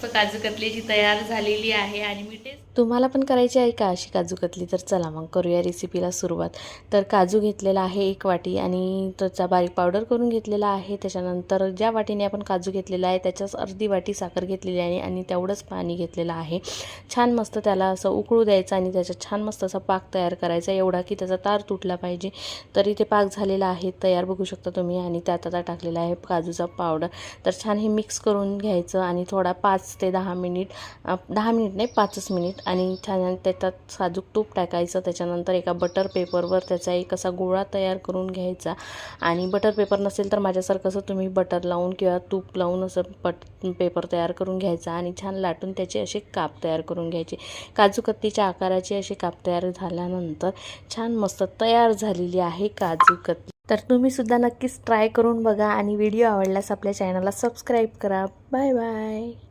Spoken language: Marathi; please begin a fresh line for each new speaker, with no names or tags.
मस्त काजू कतलीची तयार झालेली आहे आणि मी टेस्ट
तुम्हाला पण करायची आहे का अशी काजू कतली? तर चला मग करूया रेसिपीला सुरुवात. तर काजू घेतलेला आहे एक वाटी आणि त्याचा बारीक पावडर करून घेतलेला आहे. त्याच्यानंतर ज्या वाटीने आपण काजू घेतलेला आहे त्याच्याच अर्धी वाटी साखर घेतलेली आहे आणि तेवढंच पाणी घेतलेलं आहे. छान मस्त त्याला असं उकळू द्यायचं आणि त्याच्यात छान मस्त असा पाक तयार करायचा एवढा की त्याचा तार तुटला पाहिजे. तरी ते पाक झालेला आहे तयार बघू शकता तुम्ही. आणि त्यात आता टाकलेला आहे काजूचा पावडर तर छान हे मिक्स करून घ्यायचं आणि थोडा पाच ते दहा मिनिट दहा मिनिट नाही पाचच मिनिट आणि छान त्याच्यात साजूक तूप टाकायचं. त्याच्यानंतर एका बटर पेपरवर त्याचा एक असा गोळा तयार करून घ्यायचा. आणि बटर पेपर नसेल तर माझ्यासारखं असं तुम्ही बटर लावून किंवा तूप लावून असं पट पेपर तयार करून घ्यायचा आणि छान लाटून त्याचे असे काप तयार करून घ्यायचे. काजूकत्तीच्या आकाराचे असे काप तयार झाल्यानंतर छान मस्त तयार झालेली आहे काजूकत्ती तर तुम्ही सुद्धा नक्कीच ट्राय करून बघा आणि व्हिडिओ आवडल्यास आपल्या चॅनलला सबस्क्राईब करा. Bye bye